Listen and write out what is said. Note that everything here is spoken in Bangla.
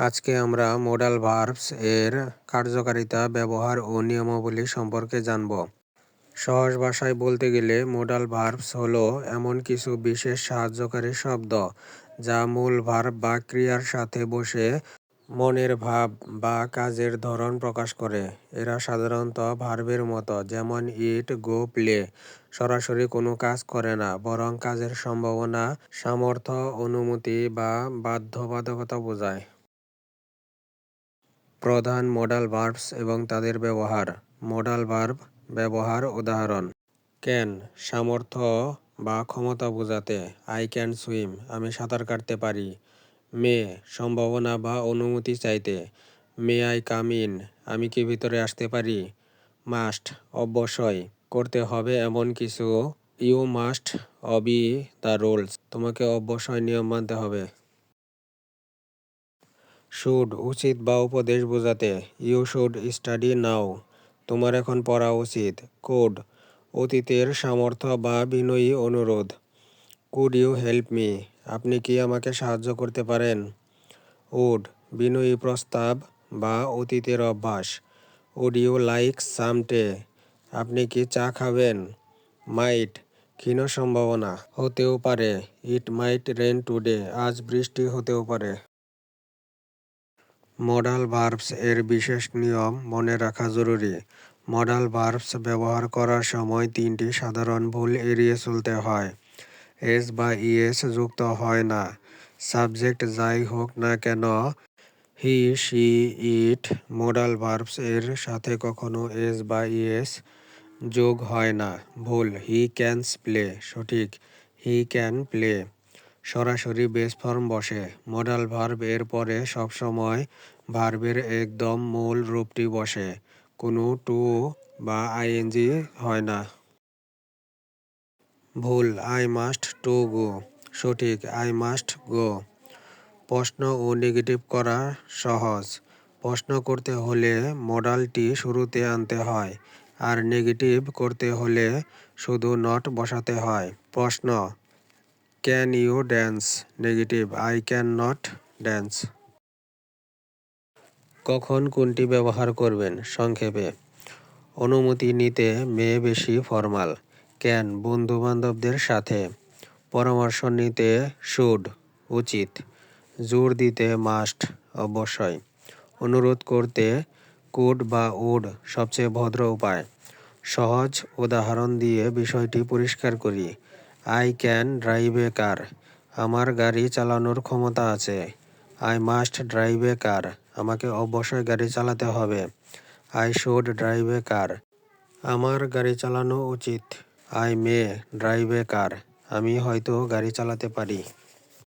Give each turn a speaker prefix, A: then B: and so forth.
A: আজকে আমরা মোডাল ভার্বস এর কার্যকারিতা, ব্যবহার ও নিয়মাবলী সম্পর্কে জানব। সহজ ভাষায় বলতে গেলে মোডাল ভার্বস হলো এমন কিছু বিশেষ সাহায্যকারী শব্দ যা মূল ভার্ব বা ক্রিয়ার সাথে বসে মনের ভাব বা কাজের ধরন প্রকাশ করে। এরা সাধারণত ভার্বের মতো, যেমন ইট গো প্লে সরাসরি কোনো কাজ করে না, বরং কাজের সম্ভাবনা, সামর্থ্য, অনুমতি বা বাধ্যবাধকতা বোঝায়। প্রধান মোডাল ভার্বস এবং তাদের ব্যবহার। মোডাল ভার্ব ব্যবহার উদাহরণ। ক্যান সামর্থ্য বা ক্ষমতা বোঝাতে। আই ক্যান সুইম আমি সাঁতার কাটতে পারি। মে সম্ভাবনা বা অনুমতি চাইতে। মে আই কাম ইন আমি কি ভিতরে আসতে পারি? মাস্ট অবশ্যই। করতে হবে এমন কিছু। You must obey the rules তোমাকে অবশ্যই নিয়ম মানতে হবে। শুড উচিত বা উপদেশ বোঝাতে। You should study now. তোমার এখন পড়া উচিত। কোড, অতীতের সামর্থ্য বা বিনয়ী অনুরোধ। Could you help me? আপনি কি আমাকে সাহায্য করতে পারেন? উড, বিনয়ী প্রস্তাব বা অতীতের অভ্যাস। উড ইউ লাইক সামটে আপনি কি চা খাবেন? মাইট, ক্ষীণ সম্ভাবনা। হতেও পারে। It might rain today. আজ বৃষ্টি হতেও পারে। মডাল ভার্বস এর বিশেষ নিয়ম মনে রাখা জরুরি। মডাল ভার্বস ব্যবহার করার সময় তিনটি সাধারণ ভুল এড়িয়ে চলতে হয়। এস বা ইএস যুক্ত হয় না। সাবজেক্ট যাই হোক না কেন, he see it, modal verbs এর সাথে কখনো এস বা ইএস যোগ হয় না। ভুল, হি ক্যানস প্লে, সঠিক, হি ক্যান প্লে। সরাসরি বেস ফর্ম বসে। মডাল ভার্ব এর পরে সবসময় ভার্বের একদম মূল রূপটি বসে। কোনো টু বা আইএনজি হয় না। ভুল আই মাস্ট টু গো সঠিক আই মাস্ট গো প্রশ্ন ও নেগেটিভ করা সহজ। প্রশ্ন করতে হলে মডালটি শুরুতে আনতে হয়। আর নেগেটিভ করতে হলে শুধু নট বসাতে হয়। প্রশ্ন can you dance negative I can not dance কখন কোনটি ব্যবহার করবেন? সংক্ষেপে। অনুমতি নিতে মেয়ে বেশি ফর্মাল ক্যান বন্ধু বান্ধবদের সাথে। পরামর্শ নিতে শুড উচিত। জোর দিতে মাস্ট অবশ্যই। অনুরোধ করতে কুড বা উড সবচেয়ে ভদ্র উপায়। সহজ উদাহরণ দিয়ে বিষয়টি পরিষ্কার করি। I can drive a car আমার গাড়ি চালানোর ক্ষমতা আছে। I must drive a car আমাকে অবশ্যই গাড়ি চালাতে হবে। I should drive a car আমার গাড়ি চালানো উচিত। আই মে ড্রাইভ এ কার আমি হয়তো গাড়ি চালাতে পারি।